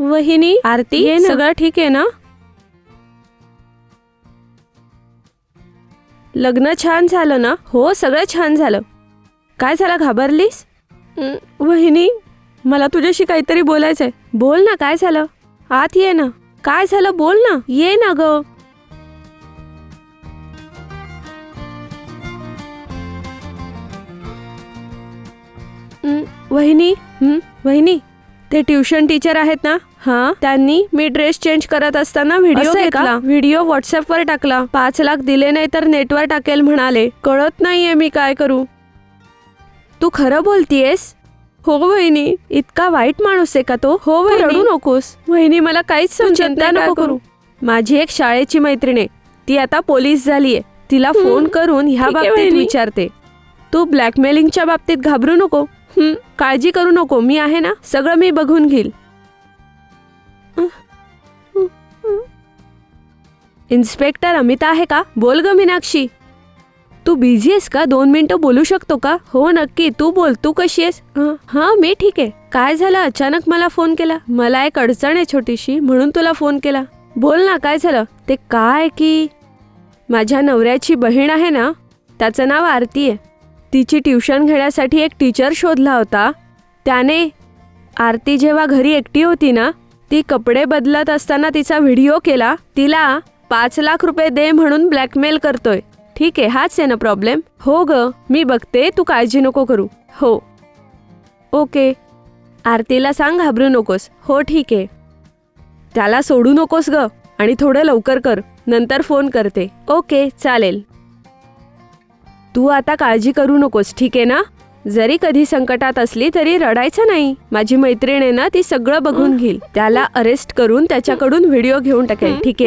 वहिनी आरती ये. सगळं ठीक आहे ना? लग्न छान झालं ना? हो सगळं छान झालं. काय झालं घाबरलीस? वहिनी मला तुझ्याशी काहीतरी बोलायचंय. बोल ना काय झालं? आत ये ना. काय झालं बोल ना. ये ना ग. वहिनी वहिनी. ते ट्युशन टीचर आहेत ना? हा? त्यांनी मी ड्रेस चेंज करत असताना व्हिडिओ घेतला. व्हिडिओ व्हॉट्सअपवर टाकला. पाच लाख दिले नाही तर नेटवर टाकेल म्हणाले. कळत नाहीये मी काय करू. तू खरं बोलतीयस? हो वहिनी इतका वाईट माणूस आहे का तो? हो वहिनी. रडू नकोस. वहिनी मला काहीच समजत नको करू. माझी एक शाळेची मैत्रीण आहे. ती आता पोलीस झालीये. तिला फोन करून ह्या बाबतीत. विचारते. तू ब्लॅकमेलिंगच्या बाबतीत घाबरू नको. काळजी करू नको मी आहे ना सगळं मी बघून घेईल. इन्स्पेक्टर अमिता आहे का? बोल ग मीनाक्षी. तू बिझी आहेस का? दोन मिनटं बोलू शकतो का? हो नक्की तू बोल तू कशी आहेस? हं, हां मी ठीक आहे. काय झालं? अचानक मला फोन केला. मला एक अडचण आहे छोटीशी म्हणून तुला फोन केला. बोल ना काय झालं? ते काय की माझ्या नवऱ्याची बहीण आहे ना त्याचं नाव आरती आहे. तिची ट्युशन घेण्यासाठी एक टीचर शोधला होता. त्याने आरती जेव्हा घरी एकटी होती ना ती कपडे बदलत असताना तिचा व्हिडिओ केला. तिला पाच लाख रुपये दे म्हणून ब्लॅकमेल करतोय. ठीक आहे हाच आहे ना प्रॉब्लेम? हो ग मी बघते तू काळजी नको करू. हो. ओके. आरतीला सांग घाबरू नकोस. हो ठीक आहे. त्याला सोडू नकोस ग आणि थोडं लवकर कर. नंतर फोन करते. ओके चालेल. तू आता काळजी करू नकोस ठीक आहे ना? जरी कधी संकटात असली तरी रडायचं नाही. माझी मैत्रीण आहे ना ती सगळं बघून घेईल. त्याला अरेस्ट करून त्याच्याकडून व्हिडिओ घेऊन टाकेल ठीक आहे?